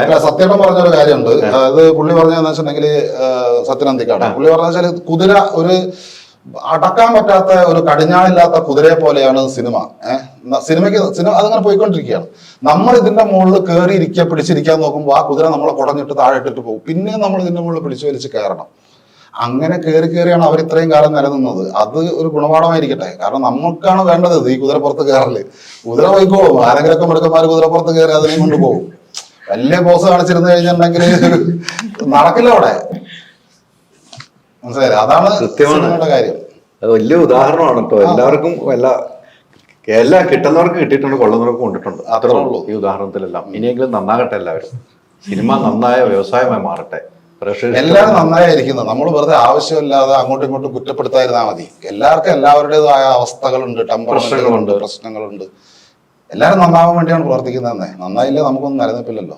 അല്ല പറഞ്ഞ പറഞ്ഞൊരു കാര്യമുണ്ട്. അത് പുള്ളി പറഞ്ഞതെന്ന് വെച്ചിട്ടുണ്ടെങ്കിൽ സത്യനന്ദിക്കാണ് പുള്ളി പറഞ്ഞാൽ കുതിര ഒരു അടക്കാൻ പറ്റാത്ത ഒരു കടിഞ്ഞാണില്ലാത്ത കുതിരയെ പോലെയാണ് സിനിമ. സിനിമയ്ക്ക് സിനിമ അതങ്ങനെ പോയിക്കൊണ്ടിരിക്കുകയാണ്. നമ്മൾ ഇതിന്റെ മുകളിൽ കയറി ഇരിക്കുക പിടിച്ചിരിക്കാൻ നോക്കുമ്പോൾ ആ കുതിര നമ്മളെ കുടഞ്ഞിട്ട് താഴെ ഇട്ടിട്ട് പോകും. പിന്നെ നമ്മൾ ഇതിന്റെ മുകളിൽ പിടിച്ചു വലിച്ച് കയറണം. അങ്ങനെ കയറി കയറിയാണ് അവർ ഇത്രയും കാലം നിലനിന്നത്. അത് ഒരു ഗുണപാഠമായിരിക്കട്ടെ. കാരണം നമുക്കാണ് വേണ്ടത് ഈ കുതിരപ്പുറത്ത് കയറൽ. കുതിര പോയിക്കോളും. ആരെങ്കിലൊക്കെ മിടുക്കന്മാർ കുതിരപ്പുറത്ത് കയറി അതിനെ കൊണ്ട് പോകും. വലിയ ബോസ് കാണിച്ചിരുന്നു കഴിഞ്ഞിട്ടുണ്ടെങ്കിൽ നടക്കില്ല അവിടെ. മനസ്സിലായില്ലേ? അതാണ് കൃത്യമാണ്. കാര്യം. അത് വലിയ ഉദാഹരണമാണ് കേട്ടോ എല്ലാവർക്കും എല്ലാ എല്ലാം കിട്ടുന്നവർക്ക് കിട്ടിയിട്ടുണ്ട് കൊള്ളുന്നവർക്ക് കൊണ്ടിട്ടുണ്ട്. അത്രേ ഉള്ളൂ ഈ ഉദാഹരണത്തിലെല്ലാം. ഇനിയെങ്കിലും നന്നാകട്ടെ എല്ലാവരും. സിനിമ നന്നായ വ്യവസായമായി മാറട്ടെ. പ്രേക്ഷകർ എല്ലാവരും നന്നായിരിക്കുന്നത് നമ്മൾ വെറുതെ ആവശ്യമില്ലാതെ അങ്ങോട്ടും ഇങ്ങോട്ടും കുറ്റപ്പെടുത്താതിരുന്നാൽ മതി. എല്ലാവർക്കും എല്ലാവരുടേതായ അവസ്ഥകളുണ്ട്. ടെമ്പറേച്ചറുകളുണ്ട് പ്രശ്നങ്ങളുണ്ട്. എല്ലാവരും നന്നാവാൻ വേണ്ടിയാണ് പ്രവർത്തിക്കുന്നത്. തന്നെ നന്നായില്ലേ? നമുക്കൊന്നും നിലനിൽപ്പില്ലല്ലോ.